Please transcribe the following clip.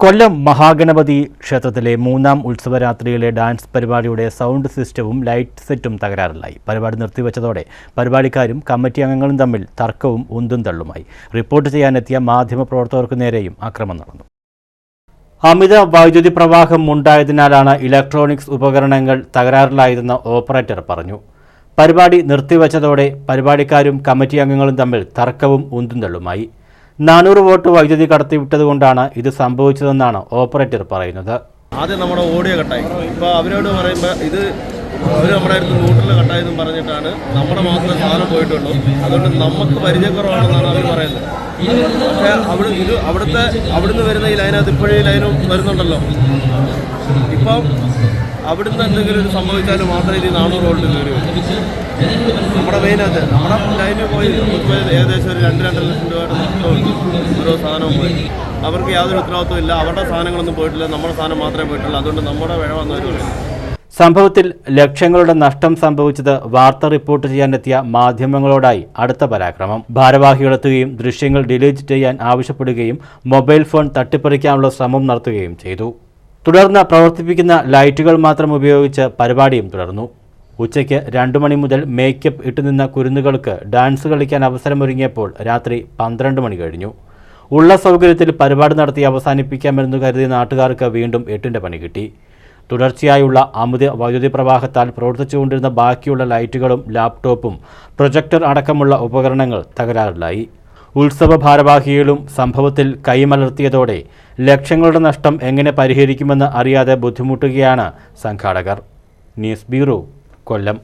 കൊല്ലം മഹാഗണപതി ക്ഷേത്രത്തിലെ മൂന്നാം ഉത്സവരാത്രിയിലെ ഡാൻസ് പരിപാടിയുടെ സൗണ്ട് സിസ്റ്റവും ലൈറ്റ് സെറ്റും തകരാറിലായി. പരിപാടി നിർത്തിവെച്ചതോടെ പരിപാടിക്കാരും കമ്മിറ്റി അംഗങ്ങളും തമ്മിൽ തർക്കവും ഉന്തും തള്ളുമായി. റിപ്പോർട്ട് ചെയ്യാനെത്തിയ മാധ്യമപ്രവർത്തകർക്ക് നേരെയും ആക്രമണം നടന്നു. അമിത വൈദ്യുതി പ്രവാഹം ഉണ്ടായതിനാലാണ് ഇലക്ട്രോണിക്സ് ഉപകരണങ്ങൾ തകരാറിലായതെന്ന് ഓപ്പറേറ്റർ പറഞ്ഞു. പരിപാടി നിർത്തിവെച്ചതോടെ പരിപാടിക്കാരും കമ്മിറ്റി അംഗങ്ങളും തമ്മിൽ തർക്കവും ഉന്തും തള്ളുമായി. നാനൂറ് വോട്ട് വൈദ്യുതി കടത്തിവിട്ടതുകൊണ്ടാണ് ഇത് സംഭവിച്ചതെന്നാണ് ഓപ്പറേറ്റർ പറയുന്നത്. ആദ്യം നമ്മുടെ ഓഡിയോ കട്ടായി. ഇപ്പോൾ അവരോട് പറയുമ്പോൾ ഇത് അവർ നമ്മുടെ അടുത്ത് റൂട്ടിൽ കട്ടായെന്നും പറഞ്ഞിട്ടാണ് നമ്മുടെ മാത്രമേ സാധനം പോയിട്ടുള്ളൂ. അതുകൊണ്ട് നമുക്ക് പരിചയക്കുറവാണെന്നാണ് അവർ പറയുന്നത്. പക്ഷേ അവിടെ ഇത് അവിടുത്തെ അവിടുന്ന് വരുന്ന ഈ ലൈനകത്ത് ഇപ്പോഴേ ലൈനും വരുന്നുണ്ടല്ലോ. ഇപ്പം അവിടുന്ന് എന്തെങ്കിലും ഒരു സംഭവിച്ചാൽ മാത്രമേ ഇത് നാനൂറ് വോൾട്ട് കയറി വരും. നമ്മുടെ മെയിനകത്ത് നമ്മുടെ ലൈനിൽ പോയി ഏകദേശം ഒരു രണ്ട് രണ്ടര ലക്ഷം രൂപയുടെ നഷ്ടമുണ്ട് ഓരോ സാധനവും പോയി. അവർക്ക് യാതൊരു ഉത്തരവാദിത്വം ഇല്ല. അവരുടെ സാധനങ്ങളൊന്നും പോയിട്ടില്ല. നമ്മുടെ സാധനം മാത്രമേ പോയിട്ടുള്ളൂ. അതുകൊണ്ട് നമ്മുടെ വിഴ വന്നവർ പറയും സംഭവത്തിൽ ലക്ഷങ്ങളുടെ നഷ്ടം സംഭവിച്ചത് വാർത്ത റിപ്പോർട്ട് ചെയ്യാനെത്തിയ മാധ്യമങ്ങളോടായി അടുത്ത പരാക്രമം. ഭാരവാഹികളെത്തുകയും ദൃശ്യങ്ങൾ ഡിലീറ്റ് ചെയ്യാൻ ആവശ്യപ്പെടുകയും മൊബൈൽ ഫോൺ തട്ടിപ്പറിക്കാനുള്ള ശ്രമം നടത്തുകയും ചെയ്തു. തുടർന്ന് പ്രവർത്തിപ്പിക്കുന്ന ലൈറ്റുകൾ മാത്രം ഉപയോഗിച്ച് പരിപാടിയും തുടർന്നു. ഉച്ചയ്ക്ക് രണ്ടു മണി മുതൽ മേക്കപ്പ് ഇട്ടുനിന്ന കുരുന്നുകൾക്ക് ഡാൻസ് കളിക്കാൻ അവസരമൊരുങ്ങിയപ്പോൾ രാത്രി പന്ത്രണ്ട് മണി കഴിഞ്ഞു. ഉള്ള സൗകര്യത്തിൽ പരിപാടി നടത്തി അവസാനിപ്പിക്കാമെന്ന് കരുതിയ നാട്ടുകാർക്ക് വീണ്ടും എട്ടിന്റെ പണി കിട്ടി. തുടർച്ചയായുള്ള അമിത വൈദ്യുതി പ്രവാഹത്താൽ പ്രവർത്തിച്ചുകൊണ്ടിരുന്ന ബാക്കിയുള്ള ലൈറ്റുകളും ലാപ്ടോപ്പും പ്രൊജക്ടർ അടക്കമുള്ള ഉപകരണങ്ങൾ തകരാറിലായി. ഉത്സവ ഭാരവാഹികളും സംഭവത്തിൽ കൈമലർത്തിയതോടെ ലക്ഷങ്ങളുടെ നഷ്ടം എങ്ങനെ പരിഹരിക്കുമെന്ന് അറിയാതെ ബുദ്ധിമുട്ടുകയാണ് സംഘാടകർ. ന്യൂസ് ബ്യൂറോ കൊല്ലം